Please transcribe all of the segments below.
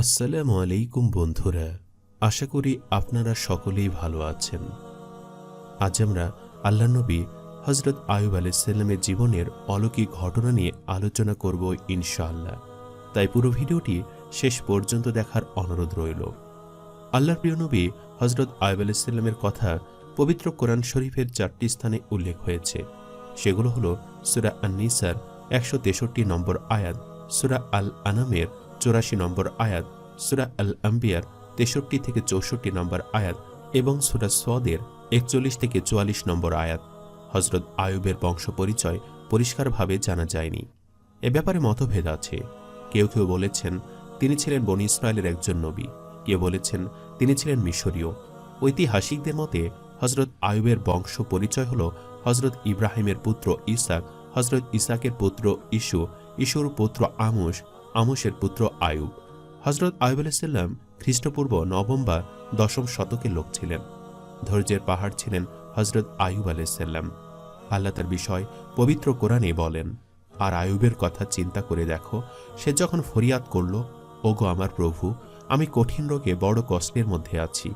আসসালামু আলাইকুম বন্ধুরা, আশা করি আপনারা সকলেই ভালো আছেন। আজ আমরা আল্লাহ নবী হজরত আয়ুব আলাইসাল্লামের জীবনের অলৌকিক ঘটনা নিয়ে আলোচনা করব ইনশাআল্লাহ। তাই পুরো ভিডিওটি শেষ পর্যন্ত দেখার অনুরোধ রইল। আল্লাহর প্রিয় নবী হজরত আয়ুব আলাইসাল্লামের কথা পবিত্র কোরআন শরীফের চারটি স্থানে উল্লেখ হয়েছে। সেগুলো হলো সুরা আন্নিসার একশো তেষট্টি নম্বর আয়াত, সুরা আল আনামের চৌরাশি নম্বর আয়াত, সুরা আল আম্বিয়ার তেষট্টি থেকে চৌষট্টি নম্বর আয়াত এবং সুরা সদের একচল্লিশ থেকে চুয়াল্লিশ নম্বর আয়াত। হজরত আয়ুবের বংশ পরিচয় পরিষ্কারভাবে জানা যায়নি। এ ব্যাপারে মতভেদ আছে। কেউ কেউ বলেছেন, তিনি ছিলেন বনি ইসরায়েলের একজন নবী। কেউ বলেছেন, তিনি ছিলেন মিশরীয়। ঐতিহাসিকদের মতে হজরত আয়ুবের বংশ পরিচয় হল হজরত ইব্রাহিমের পুত্র ইসাক হজরত ইসাকের পুত্র ইসু, ইসুর পুত্র আমুস আমুসের পুত্র আয়ুব। হজরত আয়ুব আলাইসাল্লাম খ্রিস্টপূর্ব নবম বা দশম শতকের লোক ছিলেন। ধৈর্যের পাহাড় ছিলেন হজরত আয়ুব আলাইসাল্লাম আল্লাহ তার বিষয় পবিত্র কোরআনে বলেন, আর আয়ুবের কথা চিন্তা করে দেখো, সে যখন ফরিয়াদ করল, ওগো আমার প্রভু, আমি কঠিন রোগে বড় কষ্টের মধ্যে আছি,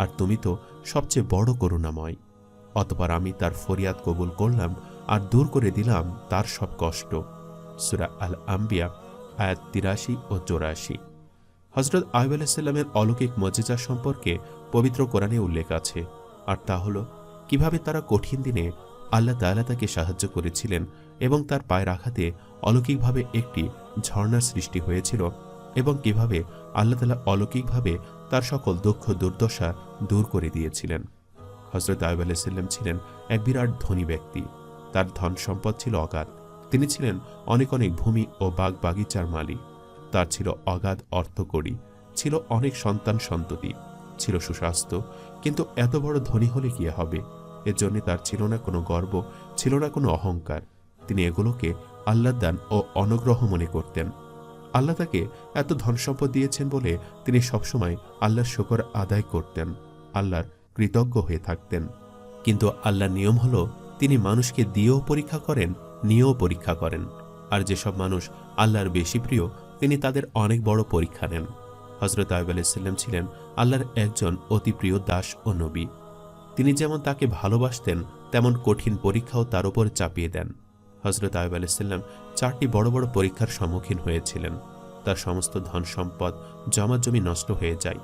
আর তুমি তো সবচেয়ে বড় করুণাময়। অতপর আমি তার ফরিয়াদ কবুল করলাম আর দূর করে দিলাম তার সব কষ্ট। সুরা আল আম্বিয়া আয়াত তিরাশি ও চৌরাশি। হজরত আয়ব আলাহিসাল্লামের অলৌকিক মজেজা সম্পর্কে পবিত্র কোরআনে উল্লেখ আছে। আর তা হল, কীভাবে তারা কঠিন দিনে আল্লাহ তাআলা তাকে সাহায্য করেছিলেন এবং তার পায়ের আঘাতে অলৌকিকভাবে একটি ঝর্ণার সৃষ্টি হয়েছিল এবং কীভাবে আল্লাহ তালা অলৌকিকভাবে তার সকল দুঃখ, দুর্দশা দূর করে দিয়েছিলেন। হজরত আয়ব আলাইসাল্লাম ছিলেন এক বিরাট ধনী ব্যক্তি। তার ধন সম্পদ ছিল অগাধ। তিনি ছিলেন অনেক অনেক ভূমি ও বাগ বাগিচার মালিক। তার ছিল অগাধ অর্থকড়ি, ছিল অনেক সন্তান সন্ততি, ছিল সুস্বাস্থ্য, কিন্তু এত বড় ধনী হলে কি হবে? এর জন্য তার ছিল না কোনো গর্ব, ছিল না কোনো অহংকার। তিনি এগুলোকে আল্লাহ দান ও অনুগ্রহ মনে করতেন। আল্লাহ তাকে এত ধন সম্পদ দিয়েছেন বলে তিনি সবসময় আল্লাহর শকর আদায় করতেন, আল্লাহর কৃতজ্ঞ হয়ে থাকতেন। কিন্তু আল্লাহর নিয়ম হলো, তিনি মানুষকে দিয়েও পরীক্ষা করেন নিয়েও পরীক্ষা করেন। আর যেসব মানুষ আল্লাহর বেশি প্রিয়, তিনি তাদের অনেক বড় পরীক্ষা নেন। হজরত আয়ব আলাইসাল্লাম ছিলেন আল্লাহর একজন অতি প্রিয় দাস ও নবী। তিনি যেমন তাকে ভালোবাসতেন, তেমন কঠিন পরীক্ষাও তার উপর চাপিয়ে দেন। হজরত আয়ব আলাইসাল্লাম চারটি বড় বড় পরীক্ষার সম্মুখীন হয়েছিলেন। তার সমস্ত ধন সম্পদ জমাজমি নষ্ট হয়ে যায়।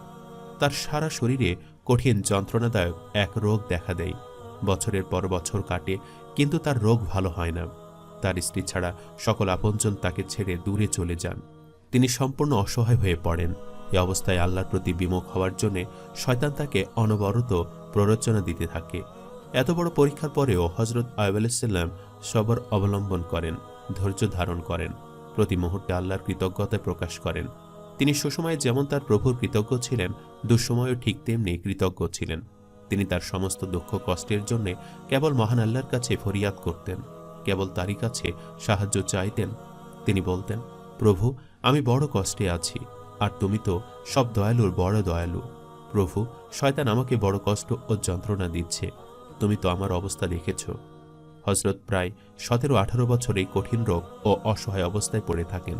তার সারা শরীরে কঠিন যন্ত্রণাদায়ক এক রোগ দেখা দেয়। বছরের পর বছর কাটে, কিন্তু তার রোগ ভালো হয় না। তার স্ত্রী ছাড়া সকল আপনজন তাকে ছেড়ে দূরে চলে যান। তিনি সম্পূর্ণ অসহায় হয়ে পড়েন। এ অবস্থায় আল্লাহর প্রতি বিমুখ হওয়ার জন্যে শয়তান তাকে অনবরত প্ররোচনা দিতে থাকে। এত বড় পরীক্ষার পরেও হজরত আয়ব আলাইসাল্লাম সবর অবলম্বন করেন, ধৈর্য ধারণ করেন। প্রতি মুহূর্তে আল্লাহর কৃতজ্ঞতা প্রকাশ করেন। তিনি সুসময়ে যেমন তার প্রভুর কৃতজ্ঞ ছিলেন, দুঃসময়েও ঠিক তেমনি কৃতজ্ঞ ছিলেন। তিনি তার সমস্ত দুঃখ কষ্টের জন্যে কেবল মহান আল্লাহর কাছে ফরিয়াদ করতেন। কেবল তারই কাছে সাহায্য চাইতেন। তিনি বলতেন, প্রভু, আমি বড় কষ্টে আছি, আর তুমি তো সব দয়ালুর বড় দয়ালু। প্রভু, শয়তান আমাকে বড় কষ্ট ও যন্ত্রণা দিচ্ছে। তুমি তো আমার অবস্থা দেখেছ। হজরত প্রায় সতেরো আঠারো বছর এই কঠিন রোগ ও অসহায় অবস্থায় পড়ে থাকেন।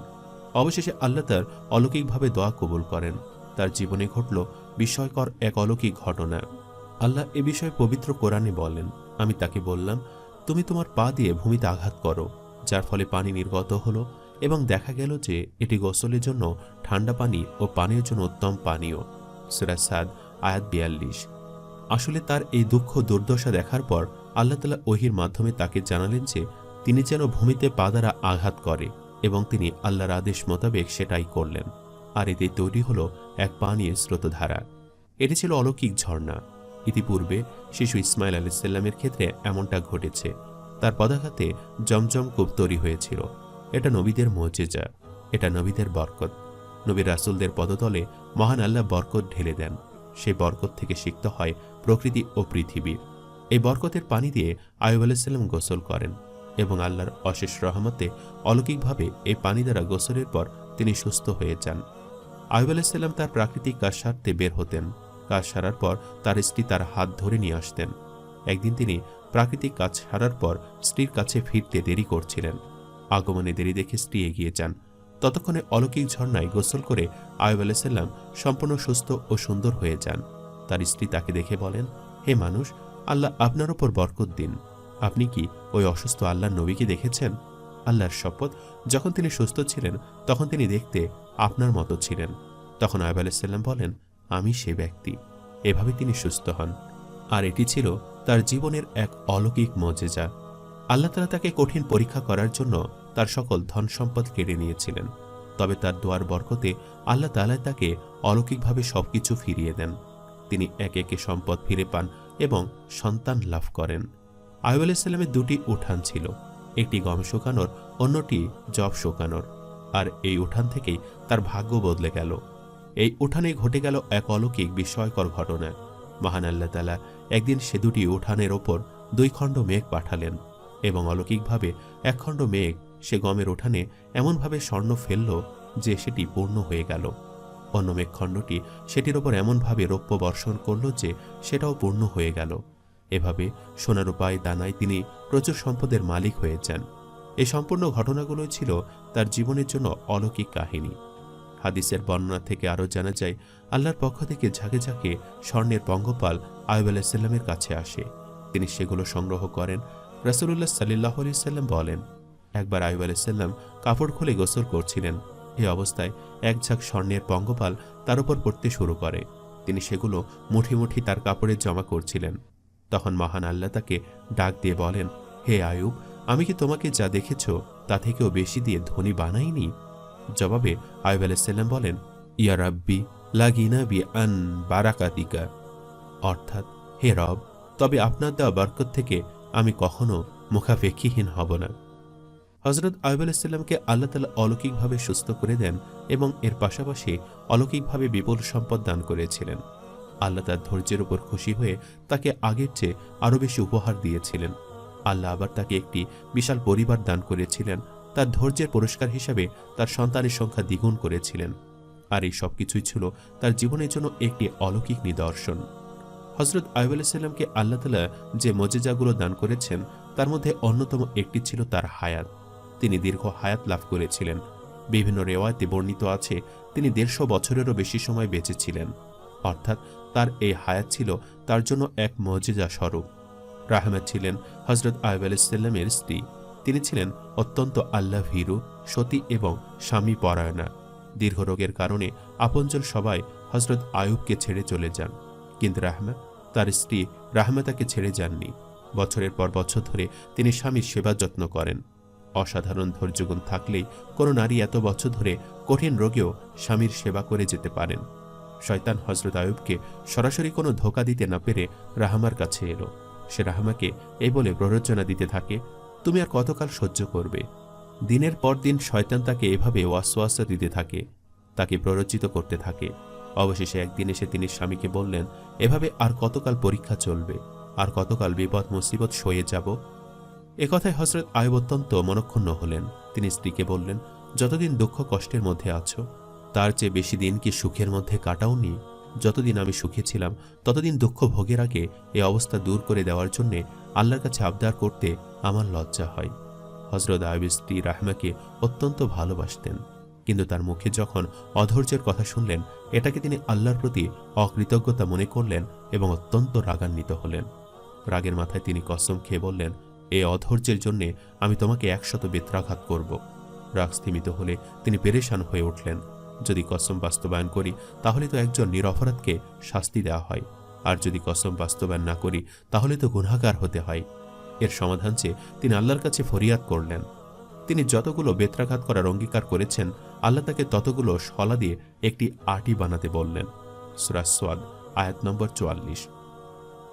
অবশেষে আল্লাহ তার অলৌকিকভাবে দোয়া কবুল করেন। তার জীবনে ঘটল বিস্ময়কর এক অলৌকিক ঘটনা। আল্লাহ এ বিষয়ে পবিত্র কোরআনে বলেন, আমি তাকে বললাম তুমি তোমার পা দিয়ে ভূমিতে আঘাত করো, যার ফলে পানি নির্গত হলো এবং দেখা গেল যে এটি গোসলের জন্য ঠান্ডা পানি ও পানীয় জন্য উত্তম পানীয়। সুরাসাদ আয়াত বিয়াল্লিশ। আসলে তার এই দুঃখ দুর্দশা দেখার পর আল্লাহ তালা ওহির মাধ্যমে তাকে জানালেন যে তিনি যেন ভূমিতে পা দ্বারা আঘাত করে এবং তিনি আল্লাহর আদেশ মোতাবেক সেটাই করলেন। আর এতে তৈরি হলো এক পানীয় স্রোতধারা। এটি ছিল অলৌকিক ঝর্ণা। ইতিপূর্বে শিশু ইসমাইল আলাইসাল্লামের ক্ষেত্রে এমনটা ঘটেছে। তার পদাঘাতে জমজম কূপ তৈরি হয়েছিল। এটা নবীদের মজেজা, এটা নবীদের বরকত। নবী রাসুলদের পদতলে মহান আল্লাহ বরকত ঢেলে দেন। সেই বরকত থেকে সিক্ত হয় প্রকৃতি ও পৃথিবী এই বরকতের পানি দিয়ে আয়ুব আলাইসাল্লাম গোসল করেন এবং আল্লাহর অশেষ রহমতে অলৌকিকভাবে এই পানি দ্বারা গোসলের পর তিনি সুস্থ হয়ে যান। আয়ুব আলাইসাল্লাম তার প্রাকৃতিক কাজ সারতে বের হতেন। কাজ সারার পর তার স্ত্রী তার হাত ধরে নিয়ে আসতেন। একদিন তিনি প্রাকৃতিক কাজ সারার পর স্ত্রীর কাছে ফিরতে দেরি করছিলেন। আগমনে দেরি দেখে স্ত্রী এগিয়ে যান। ততক্ষণে অলৌকিক ঝর্ণায় গোসল করে আয়ুব আলাইসাল্লাম সম্পূর্ণ সুস্থ ও সুন্দর হয়ে যান। তার স্ত্রী তাকে দেখে বলেন, হে মানুষ, আল্লাহ আপনার ওপর বরকত দিন। আপনি কি ওই অসুস্থ আল্লাহর নবীকে দেখেছেন? আল্লাহর শপথ যখন তিনি সুস্থ ছিলেন, তখন তিনি দেখতে আপনার মতো ছিলেন। তখন আয়ব আলাইসাল্লাম বলেন আমি সে ব্যক্তি। এভাবে তিনি সুস্থ হন। আর এটি ছিল তার জীবনের এক অলৌকিক মজেজা। আল্লাহ তালা তাকে কঠিন পরীক্ষা করার জন্য তার সকল ধন সম্পদ কেড়ে নিয়েছিলেন। তবে তার দোয়ার বরকতে আল্লাহ তালায় তাকে অলৌকিকভাবে সবকিছু ফিরিয়ে দেন। তিনি একে একে সম্পদ ফিরে পান এবং সন্তান লাভ করেন। আয়ুব আলাইসাল্লামের দুটি উঠান ছিল। একটি গম শোকানোর, অন্যটি জব শোকানোর। আর এই উঠান থেকেই তার ভাগ্য বদলে গেল। এই উঠানে ঘটে গেল এক অলৌকিক বিস্ময়কর ঘটনা। মহান আল্লাহ তালা একদিন সে দুটি উঠানের ওপর দুই খণ্ড মেঘ পাঠালেন এবং অলৌকিকভাবে এক খণ্ড মেঘ সে গমের উঠানে এমনভাবে স্বর্ণ ফেলল যে সেটি পূর্ণ হয়ে গেল। অন্য মেঘখণ্ডটি সেটির ওপর এমনভাবে রৌপ্য বর্ষণ করল যে সেটাও পূর্ণ হয়ে গেল। এভাবে সোনার উপায় দানায় তিনি প্রচুর সম্পদের মালিক হয়ে যান এই সম্পূর্ণ ঘটনাগুলোই ছিল তার জীবনের জন্য অলৌকিক কাহিনী। হাদিসের বর্ণনা থেকে আরও জানা যায়, আল্লাহর পক্ষ থেকে ঝাঁকে ঝাঁকে স্বর্ণের পঙ্গপাল আয়ুব আলাইসাল্লামের কাছে আসে। তিনি সেগুলো সংগ্রহ করেন। রাসুলুল্লাহ সাল্লাহ আলি সাল্লাম বলেন, একবার আয়ুব আলাইসাল্লাম কাপড় খুলে গোসল করছিলেন। এই অবস্থায় এক ঝাঁক স্বর্ণের পঙ্গপাল তার উপর পড়তে শুরু করে। তিনি সেগুলো মুঠি মুঠি তার কাপড়ে জমা করছিলেন। তখন মহান আল্লাহ তাকে ডাক দিয়ে বলেন, হে আয়ুব, আমি কি তোমাকে যা দেখেছ তা থেকেও বেশি দিয়ে ধনী বানাইনি? জবাবে আয়ুব আলাইসাল্লাম বলেন, ইয়া রাব্বি, লাগিনা বি আন বারাকাতিকা। অর্থাৎ, হে রব, তবে আপনার দেওয়া বরকত থেকে আমি কখনো মুখাপেক্ষীহীন হব না। হজরত আয়ুব আলাইসাল্লামকে আল্লাহ তালা অলৌকিকভাবে সুস্থ করে দেন এবং এর পাশাপাশি অলৌকিকভাবে বিপুল সম্পদ দান করেছিলেন। আল্লাহ তার ধৈর্যের উপর খুশি হয়ে তাকে আগের চেয়ে আরও বেশি উপহার দিয়েছিলেন। আল্লাহ আবার তাকে একটি বিশাল পরিবার দান করেছিলেন তার ধৈর্যের পুরস্কার হিসাবে তার সন্তানের সংখ্যা দ্বিগুণ করেছিলেন। আর এই সব কিছুই ছিল তার জীবনের জন্য একটি অলৌকিক নিদর্শন। হজরত আয়ুব আলাইসাল্লামকে আল্লাহ তালা যে মজেজাগুলো দান করেছেন, তার মধ্যে অন্যতম একটি ছিল তার হায়াত। তিনি দীর্ঘ হায়াত লাভ করেছিলেন। বিভিন্ন রেওয়ায়তে বর্ণিত আছে, তিনি দেড়শো বছরেরও বেশি সময় বেঁচেছিলেন অর্থাৎ তার এই হায়াত ছিল তার জন্য এক মজেজা স্বরূপ রাহমাত ছিলেন হজরত আয়ব আলাইসাল্লামের স্ত্রী। তিনি ছিলেন অত্যন্ত আল্লাহ ভীরু, সতী এবং স্বামী পরায়ণা। দীর্ঘ রোগের কারণে আপনজন সবাই হজরত আয়ুবকে ছেড়ে চলে যান। কিন্তু রাহমা, তার স্ত্রী রাহমা তাকে ছেড়ে যাননি। বছরের পর বছর ধরে তিনি স্বামীর সেবা যত্ন করেন। অসাধারণ ধৈর্যগুণ থাকলেই কোনো নারী এত বছর ধরে কঠিন রোগেও স্বামীর সেবা করে যেতে পারেন। শয়তান হজরত আয়ুবকে সরাসরি কোনো ধোকা দিতে না পেরে রাহামার কাছে এলো। সে রাহামাকে এই বলে প্ররোচনা দিতে থাকে তুমি আর কতকাল সহ্য করবে? দিনের পর দিন শয়তান তাকে এভাবে ওয়াসওয়াসা দিতে থাকে, তাকে প্ররোচিত করতে থাকে। অবশেষে একদিন এসে তিনি স্বামীকে বললেন, এভাবে আর কতকাল পরীক্ষা চলবে? আর কতকাল বিপদ মুসিবত সয়ে যাব? একথায় হজরত আয়ব অত্যন্ত মনক্ষুণ্ণ হলেন। তিনি স্ত্রীকে বললেন, যতদিন দুঃখ কষ্টের মধ্যে আছো, তার চেয়ে বেশি দিন কি সুখের মধ্যে কাটাওনি? যতদিন আমি সুখে ছিলাম, ততদিন দুঃখ ভোগের আগে এই অবস্থা দূর করে দেওয়ার জন্যে আল্লাহর কাছে আবদার করতে আমার লজ্জা হয়। হজরত আয়ব স্ত্রী রাহমাকে অত্যন্ত ভালোবাসতেন। কিন্তু তার মুখে যখন অধৈর্যের কথা শুনলেন, এটাকে তিনি আল্লাহর প্রতি অকৃতজ্ঞতা মনে করলেন এবং অত্যন্ত রাগান্বিত হলেন। রাগের মাথায় তিনি কসম খেয়ে বললেন, এ অধৈর্যের জন্যে আমি তোমাকে একশত বেত্রাঘাত করব। রাগ স্থিমিত হলে তিনি পেরেশান হয়ে উঠলেন। যদি কসম বাস্তবায়ন করি, তাহলে তো একজন নিরপরাধকে শাস্তি দেওয়া হয়। আর যদি কসম বাস্তবায়ন না করি, তাহলে তো গুণাকার হতে হয়। এর সমাধান চেয়ে তিনি আল্লাহর কাছে ফরিয়াদ করলেন। তিনি যতগুলো বেত্রাঘাত করার অঙ্গীকার করেছেন, আল্লাহ তাকে ততগুলো শলা দিয়ে একটি আটি বানাতে বললেন। সুরাসওয়াদ আয়াত নম্বর চুয়াল্লিশ।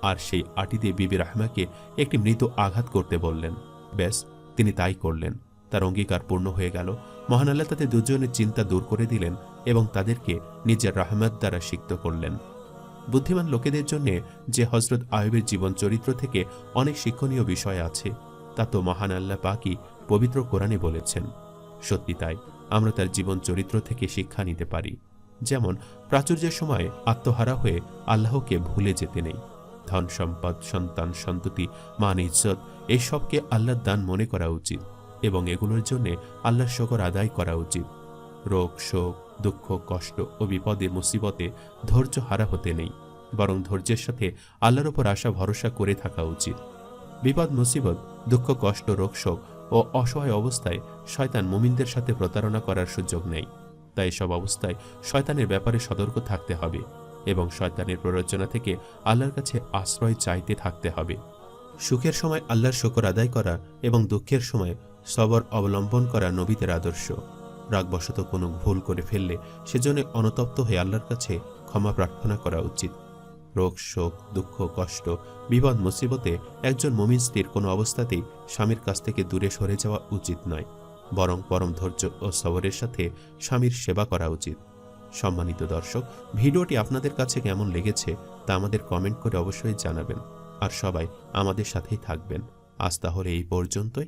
আর সেই আটি দিয়ে বিবি রাহমাকে একটি মৃত আঘাত করতে বললেন। ব্যাস, তিনি তাই করলেন। তার অঙ্গীকার পূর্ণ হয়ে গেল। মহান আল্লাহ তাদের দুজনের চিন্তা দূর করে দিলেন এবং তাদেরকে নিজের রাহমাত দ্বারা সিক্ত করলেন। বুদ্ধিমান লোকেদের জন্য যে হজরত আয়বের জীবন চরিত্র থেকে অনেক শিক্ষণীয় বিষয় আছে, তা তো মহান আল্লাহ পাকি পবিত্র কোরআনে বলেছেন। সত্যি তাই, আমরা তার জীবন চরিত্র থেকে শিক্ষা নিতে পারি। যেমন, প্রাচুর্যের সময় আত্মহারা হয়ে আল্লাহকে ভুলে যেতে নেই। ধন সম্পদ, সন্তান, সন্ততি, মান, ইজ্জত, এসবকে আল্লাহর দান মনে করা উচিত। এবং এগুলোর জন্য আল্লাহর শকর আদায় করা উচিত। রোগ, শোক, দুঃখ, কষ্ট ও বিপদে, মুসিবতে ধৈর্য হারা হতে নেই, বরং ধৈর্যের সাথে আল্লাহর ওপর আশা, ভরসা করে থাকা উচিত। বিপদ, মুসিবত, দুঃখ, কষ্ট, রোগ, শোক ও অসহায় অবস্থায় শয়তান মুমিনদের সাথে প্রতারণা করার সুযোগ নেই। তাই সব অবস্থায় শয়তানের ব্যাপারে সতর্ক থাকতে হবে এবং শয়তানের প্ররোচনা থেকে আল্লাহর কাছে আশ্রয় চাইতে থাকতে হবে। সুখের সময় আল্লাহর শকর আদায় করা এবং দুঃখের সময় সবর অবলম্বন করা নবীদের আদর্শ। রাগবশত কোনো ভুল করে ফেললে সেজন্য অনতপ্ত হয়ে আল্লাহর কাছে ক্ষমা প্রার্থনা করা উচিত। রোগ, শোক, দুঃখ, কষ্ট, বিপদ, মুসিবতে একজন মমিন স্ত্রীর কোনো অবস্থাতেই স্বামীর কাছ থেকে দূরে সরে যাওয়া উচিত নয়, বরং পরম ধৈর্য ও সবরের সাথে স্বামীর সেবা করা উচিত। সম্মানিত দর্শক, ভিডিওটি আপনাদের কাছে কেমন লেগেছে তা আমাদের কমেন্ট করে অবশ্যই জানাবেন। আর সবাই আমাদের সাথেই থাকবেন। আজ তাহলে এই পর্যন্তই।